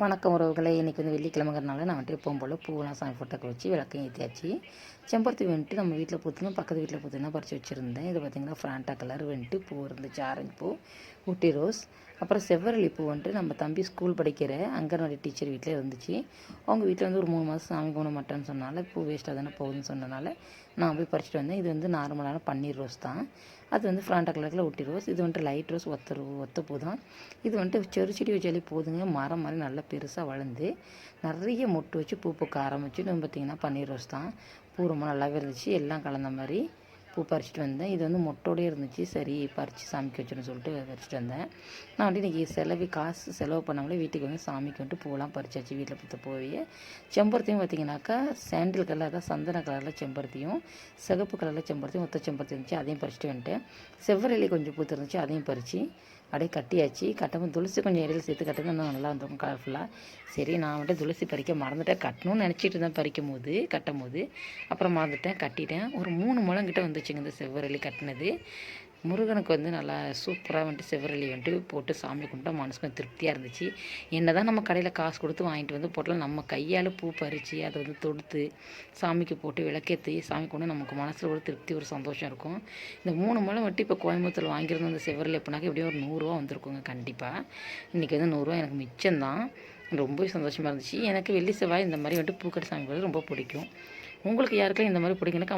வணக்கம் உறவுகளை. இன்றைக்கி வந்து வெள்ளிக்கிழமைங்கிறனால நான் வந்துட்டு எப்பவும் போல் பூவெல்லாம் சாமி ஃபோட்டோக்கு வச்சு விளக்கையும் ஏற்றியாச்சு செம்பருத்தி வந்துட்டு நம்ம வீட்டில் பூத்துனா பக்கத்து வீட்டில் பூத்துனா பறித்து வச்சுருந்தேன். இது பார்த்திங்கன்னா ஃப்ராண்டா கலர் வந்துட்டு பூ இருந்துச்சு. ஆரஞ்சு பூ. ஊட்டி ரோஸ் அப்புறம் செவ்வரளி பூ வந்துட்டு நம்ம தம்பி ஸ்கூல் படிக்கிற அங்கன்வாடி டீச்சர் வீட்டில் இருந்துச்சு. அவங்க வீட்டில் வந்து ஒரு மூணு மாதம் சாமி கும்பிட மாட்டேன்னு சொன்னால பூ வேஸ்ட்டாக தானே போகுதுன்னு சொன்னனால நான் போய் பறிச்சிட்டு வந்தேன். இது வந்து நார்மலான பன்னீர் ரோஸ் தான். அது வந்து ஃப்ராண்டா கலரில் ஊட்டி ரோஸ் இது வந்துட்டு லைட் ரோஸ் ஒத்த ஒத்த பூ தான். இது வந்துட்டு செரு செடி வச்சாலே போதுங்க. மரம் மாதிரி நல்லா பெருசாக வளர்ந்து நிறைய மொட்டு வச்சு பூ பூக்க ஆரம்பிச்சு நம்ம பார்த்திங்கன்னா பன்னீர் ரோஸ் தான். பூ ரொம்ப நல்லாவே இருந்துச்சு. எல்லாம் கலந்த மாதிரி பூ பறிச்சிட்டு வந்தேன். இது வந்து மொட்டோடே இருந்துச்சு. சரி பறித்து சாமிக்கு வச்சிடணும் சொல்லிட்டு பறிச்சிட்டு வந்தேன். நான் வந்து இன்றைக்கி செலவு காசு செலவு பண்ணாமலே வீட்டுக்கு வந்து சாமிக்கு வந்துட்டு பூலாம் பறிச்சாச்சு. வீட்டில் பூத்த போய் செம்பருத்தியும் பார்த்தீங்கன்னாக்கா சாண்டில் கலர் தான் சந்தன கலரில் செம்பருத்தியும் சிகப்பு கலரில் செம்பருத்தியும் ஒத்த செம்பருத்தி இருந்துச்சு. அதையும் பறிச்சிட்டு வந்துட்டேன் செவ்வரளி கொஞ்சம் பூத்து இருந்துச்சு அதையும் பறித்து அப்படியே கட்டியாச்சு. கட்டும்போது துளசி கொஞ்சம் இடையில சேர்த்து கட்டுறது இன்னும் நல்லா இருந்திருக்கும் கலர்ஃபுல்லாக சரி நான் வந்துட்டு துளசி பறிக்க மறந்துட்டேன். கட்டணும்னு நினச்சிட்டு தான் பறிக்கும் போது கட்டும் போது அப்புறம் மறந்துட்டேன் கட்டிட்டேன். ஒரு மூணு முழங்கிட்ட வந்துச்சு. வச்சுங்க இந்த செவ்வரளி கட்டினது. முருகனுக்கு வந்து நல்லா சூப்பராக வந்துட்டு செவ்வரளி வந்துட்டு போட்டு சாமி கும்பிட்டா மனசுக்கும் திருப்தியாக இருந்துச்சு. என்ன தான் நம்ம கடையில் காசு கொடுத்து வாங்கிட்டு வந்து போட்டாலும் நம்ம கையால் பூ பறித்து அதை வந்து தொடுத்து சாமிக்கு போட்டு விளக்கேற்றி சாமி கொண்டு நமக்கு மனசில் ஒரு திருப்தி ஒரு சந்தோஷம் இருக்கும். இந்த மூணு மலை வந்துட்டு இப்போ கோயம்புத்தூர் வாங்கியிருந்த அந்த செவ்வரளி எப்படினாக்க எப்படியும் ஒரு நூறுரூவா வந்திருக்குங்க கண்டிப்பாக இன்றைக்கி வந்து நூறுரூவா எனக்கு மிச்சம்தான் ரொம்ப சந்தோஷமாக இருந்துச்சு. எனக்கு வெள்ளி செவ்வாய் இந்த மாதிரி வந்துட்டு பூக்கடை சாமி போகிறது ரொம்ப பிடிக்கும். உங்களுக்கு யாருக்கெல்லாம் இந்த மாதிரி பிடிக்குன்னா